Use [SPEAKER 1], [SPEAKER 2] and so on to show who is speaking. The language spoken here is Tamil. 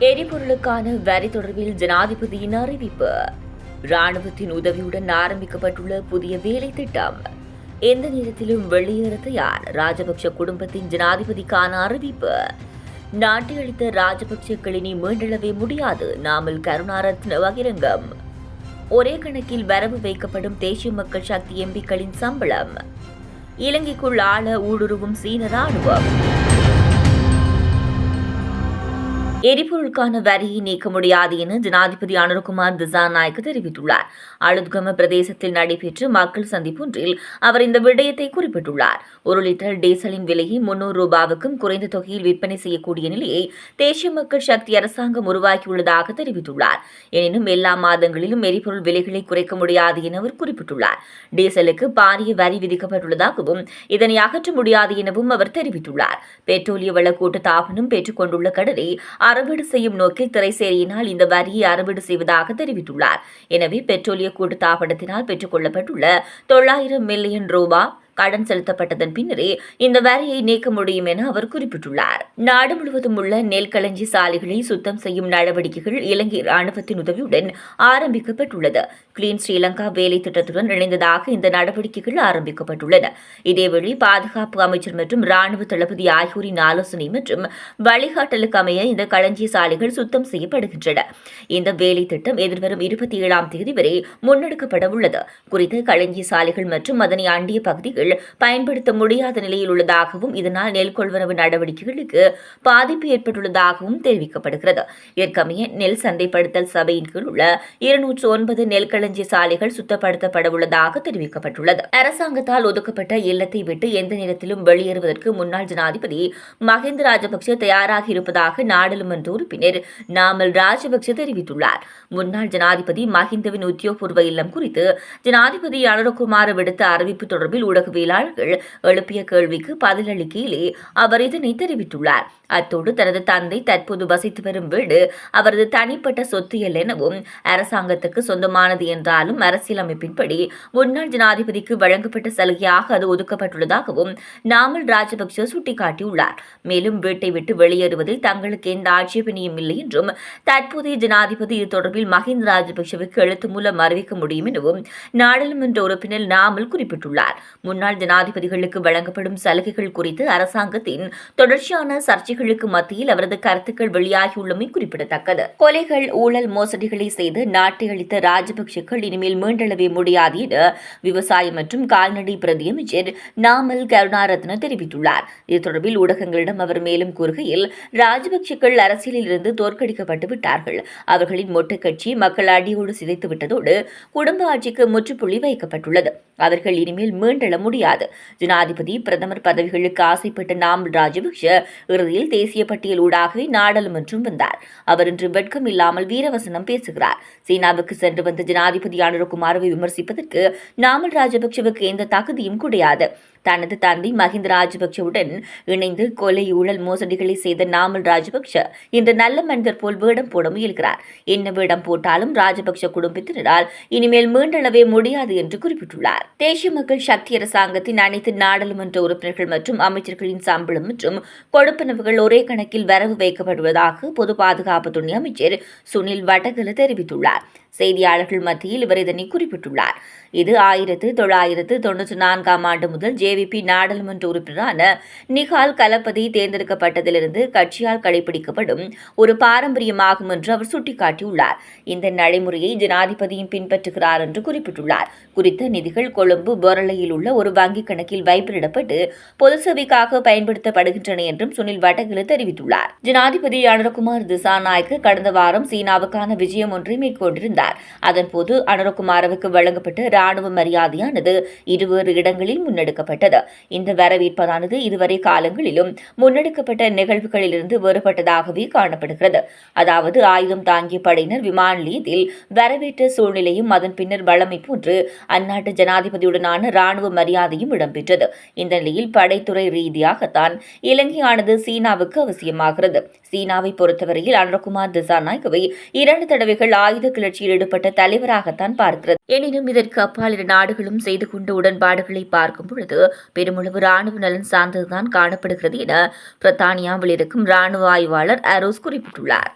[SPEAKER 1] எரிபொருளுக்கான வரி தொடர்பில் ஜனாதிபதியின் அறிவிப்பு. ராணுவத்தின் உதவியுடன் ஆரம்பிக்கப்பட்டுள்ள புதிய வேலை திட்டம். எந்த நேரத்திலும் வெளியேற தயார். ராஜபக்ஷ குடும்பத்தின் ஜனாதிபதிக்கான அறிவிப்பு. நாட்டை அளித்த ராஜபக்சக்களினி மீண்டெழவே முடியாது. நாமல் கருணாரத்ன பகிரங்கம். ஒரே கணக்கில் வரவு வைக்கப்படும் தேசிய மக்கள் சக்தி எம்பிக்களின் சம்பளம். இலங்கைக்குள் ஆள ஊடுருவும் சீன ராணுவம் எரிபொருளுக்கான வரியை நீக்க முடியாது என ஜனாதிபதி அனுர்குமார் திசாநாயக்க தெரிவித்துள்ளார். அழுத்கம பிரதேசத்தில் நடைபெற்ற மக்கள் சந்திப்பொன்றில் அவர் இந்த விடயத்தை குறிப்பிட்டுள்ளார். ஒரு லிட்டர் டீசலின் விலையை முன்னூறு ரூபாவுக்கும் குறைந்த தொகையில் விற்பனை செய்யக்கூடிய நிலையை தேசிய மக்கள் சக்தி அரசாங்கம் உருவாக்கியுள்ளதாக தெரிவித்துள்ளார். எனினும் எல்லா மாதங்களிலும் எரிபொருள் விலைகளை குறைக்க முடியாது என அவர் குறிப்பிட்டுள்ளார். டீசலுக்கு பாரிய வரி விதிக்கப்பட்டுள்ளதாகவும் இதனை அகற்ற முடியாது எனவும் அவர் தெரிவித்துள்ளார். பெட்ரோலிய வள கூட்டு தாபனம் பெற்றுக் கொண்டுள்ள கடனை அறவீடு செய்யும் நோக்கில் திரைசேரியினால் இந்த வரியை அறவீடு செய்வதாக தெரிவித்துள்ளார். எனவே பெட்ரோலிய கூட்டு தாபனத்தினால் பெற்றுக் கொள்ளப்பட்டுள்ள தொள்ளாயிரம் மில்லியன் ரூபாய் கடன் செலுத்தப்பட்டதன் பின்னரே இந்த வரியை நீக்க முடியும் என அவர் குறிப்பிட்டுள்ளார். நாடு முழுவதும் உள்ள நெல் களஞ்சி சாலைகளை சுத்தம் செய்யும் நடவடிக்கைகள் இலங்கை ராணுவத்தின் உதவியுடன் ஆரம்பிக்கப்பட்டுள்ளது. கிளீன் ஸ்ரீலங்கா வேலை திட்டத்துடன் இணைந்ததாக இந்த நடவடிக்கைகள் ஆரம்பிக்கப்பட்டுள்ளன. இதேவேளை பாதுகாப்பு அமைச்சர் மற்றும் ராணுவ தளபதி ஆகியோரின் ஆலோசனை மற்றும் வழிகாட்டலுக்கு அமைய இந்த களஞ்சிய சாலைகள் சுத்தம் செய்யப்படுகின்றன. இந்த வேலை திட்டம் எதிர்வரும் இருபத்தி ஏழாம் தேதி வரை முன்னெடுக்கப்பட உள்ளது குறித்த களஞ்சிய சாலைகள் மற்றும் அதனை அண்டிய பகுதிகள் பயன்படுத்த முடியாத நிலையில் உள்ளதாகவும் இதனால் நெல் கொள்வரவு நடவடிக்கைகளுக்கு பாதிப்பு ஏற்பட்டுள்ளதாகவும் தெரிவிக்கப்படுகிறது. இதற்கமைய நெல் சந்தைப்படுத்தல் சபையின் கீழ் உள்ள இருநூற்று ஒன்பது நெல் களஞ்சிய சாலைகள் சுத்தப்படுத்தப்பட உள்ளதாக தெரிவிக்கப்பட்டுள்ளது. அரசாங்கத்தால் ஒதுக்கப்பட்ட இல்லத்தை விட்டு எந்த நேரத்திலும் வெளியேறுவதற்கு முன்னாள் ஜனாதிபதி மஹிந்த ராஜபக்சே தயாராக இருப்பதாக நாடாளுமன்ற உறுப்பினர் நாமல் ராஜபக்சே தெரிவித்துள்ளார். முன்னாள் ஜனாதிபதி மஹிந்தவின் உத்தியோகபூர்வ இல்லம் குறித்து ஜனாதிபதி அனுரகுமார் விடுத்த அறிவிப்பு தொடர்பில் ஊடகவியலாளர்கள் எழுப்பிய கேள்விக்கு பதிலளிக்கையிலே அவர் இதனை தெரிவித்துள்ளார். அத்தோடு தனது தந்தை தற்போது வசித்து வரும் வீடு அவரது தனிப்பட்ட சொத்து அல்ல எனவும் அரசாங்கத்துக்கு சொந்தமானது என்றாலும் அரசியலமைப்பின்படி முன்னாள் ஜனாதிபதிக்கு வழங்கப்பட்ட சலுகையாக அது ஒதுக்கப்பட்டுள்ளதாகவும் நாமல் ராஜபக்சே சுட்டிக்காட்டியுள்ளார். மேலும் வீட்டை விட்டு வெளியேறுவதில் தங்களுக்கு எந்த ஆட்சேபனையும் இல்லை என்றும் தற்போதைய ஜனாதிபதி இது தொடர்பில் மஹிந்த ராஜபக்சவுக்கு எழுத்து மூலம் அறிவிக்க முடியும் எனவும் நாடாளுமன்ற உறுப்பினர் நாமல் குறிப்பிட்டுள்ளார். முன்னாள் முன்னாள் ஜனாதிபதிகளுக்கு வழங்கப்படும் சலுகைகள் குறித்து அரசாங்கத்தின் தொடர்ச்சியான சர்ச்சைகளுக்கு மத்தியில் அவரது கருத்துக்கள் வெளியாகியுள்ளமை குறிப்பிடத்தக்கது. கொலைகள் ஊழல் மோசடிகளை செய்து நாட்டை அளித்த ராஜபக்சேக்கள் இனிமேல் மீண்டெழவே முடியாது என விவசாய மற்றும் கால்நடை பிரதியமைச்சர் நாமல் கருணாரத்ன தெரிவித்துள்ளார். இது தொடர்பில் ஊடகங்களிடம் அவர் மேலும் கூறுகையில் ராஜபக்சேக்கள் அரசியலில் இருந்து தோற்கடிக்கப்பட்டு விட்டார்கள். அவர்களின் மொட்டு கட்சி மக்கள் அடியோடு சிதைத்து விட்டதோடு குடும்ப ஆட்சிக்கு முற்றுப்புள்ளி வைக்கப்பட்டுள்ளது. அவர்கள் இனிமேல் மீண்டெழ முடியும் முடியாது. ஜனாதிபதி பிரதமர் பதவிகளுக்கு ஆசைப்பட்ட நாமல் ராஜபக்ஷ இறுதியில் தேசிய பட்டியல் ஊடாகவே நாடாளுமன்றம் வந்தார். அவர் இன்று வெட்கம் இல்லாமல் வீரவசனம் பேசுகிறார். சீனாவுக்கு சென்று வந்த ஜனாதிபதி அனுரகுமாரவை விமர்சிப்பதற்கு நாமல் ராஜபக்ஷவுக்கு எந்த தகுதியும் கிடையாது. தனது தந்தை மஹிந்த ராஜபக்சவுடன் இணைந்து கொலை ஊழல் மோசடிகளை செய்த நாமல் ராஜபக்ஷ இன்று நல்ல மனிதர் போல் வேடம் போட முயல்கிறார். என்ன வேடம் போட்டாலும் ராஜபக்ஷ குடும்பத்தினரால் இனிமேல் மீண்டளவே முடியாது என்று குறிப்பிட்டுள்ளார். தேசிய மக்கள் சக்தி அரசாங்கத்தின் அனைத்து நாடாளுமன்ற உறுப்பினர்கள் மற்றும் அமைச்சர்களின் சம்பளம் மற்றும் கொடுப்பனவுகள் ஒரே கணக்கில் வரவு வைக்கப்படுவதாக பொது பாதுகாப்பு துணை அமைச்சர் சுனில் வடகல தெரிவித்துள்ளார். செய்தியாளர்கள் மத்தியில் இவர் இதனை குறிப்பிட்டுள்ளார். இது ஆயிரத்து தொள்ளாயிரத்து தொன்னூற்றி நான்காம் ஆண்டு முதல் ஜேவிபி நாடாளுமன்ற உறுப்பினரான நிகால் கலப்பதி தேர்ந்தெடுக்கப்பட்டதிலிருந்து கட்சியால் கடைபிடிக்கப்படும் ஒரு பாரம்பரியமாகும் என்று அவர் சுட்டிக்காட்டியுள்ளார். இந்த நடைமுறையை ஜனாதிபதியும் பின்பற்றுகிறார் என்று குறிப்பிட்டுள்ளார். குறித்த நிதிகள் கொழும்பு பொரளையில் உள்ள ஒரு வங்கிக் கணக்கில் வைப்பிடப்பட்டு பொது சேவைக்காக பயன்படுத்தப்படுகின்றன என்றும் சுனில் வடகில தெரிவித்துள்ளார். ஜனாதிபதி அனுரகுமார் திசாநாயக்க கடந்த வாரம் சீனாவுக்கான விஜயம் ஒன்றை மேற்கொண்டிருந்தார். அதன்போது அனுரகுமாரவுக்கு வழங்கப்பட்ட ராணுவ மரியாதையானது இருவேறு இடங்களில் முன்னெடுக்கப்பட்டது. இந்த வரவேற்பதானது இதுவரை காலங்களிலும் முன்னெடுக்கப்பட்ட நிகழ்வுகளிலிருந்து வேறுபட்டதாகவே காணப்படுகிறது. அதாவது ஆயுதம் தாங்கிய படையினர் விமான நிலையத்தில் வரவேற்ற சூழ்நிலையும் அதன் பின்னர் வழமை போன்று அந்நாட்டு ஜனாதிபதியுடனான ராணுவ மரியாதையும் இடம்பெற்றது. இந்த நிலையில் படைத்துறை ரீதியாகத்தான் இலங்கையானது சீனாவுக்கு அவசியமாகிறது. சீனாவை பொறுத்தவரையில் அனுரகுமார் திசாநாயகவை இரண்டு தடவைகள் ஆயுத கிளர்ச்சியில் ஈடுபட்ட தலைவராகத்தான் பார்க்கிறது. எனினும் இதற்கு அப்பால் இரு நாடுகளும் செய்து கொண்ட உடன்பாடுகளை பார்க்கும் பொழுது பெருமளவு ராணுவ நலன் சார்ந்ததுதான் காணப்படுகிறது என பிரித்தானியாவில் இருக்கும் ராணுவ ஆய்வாளர் அரோஸ் குறிப்பிட்டுள்ளார்.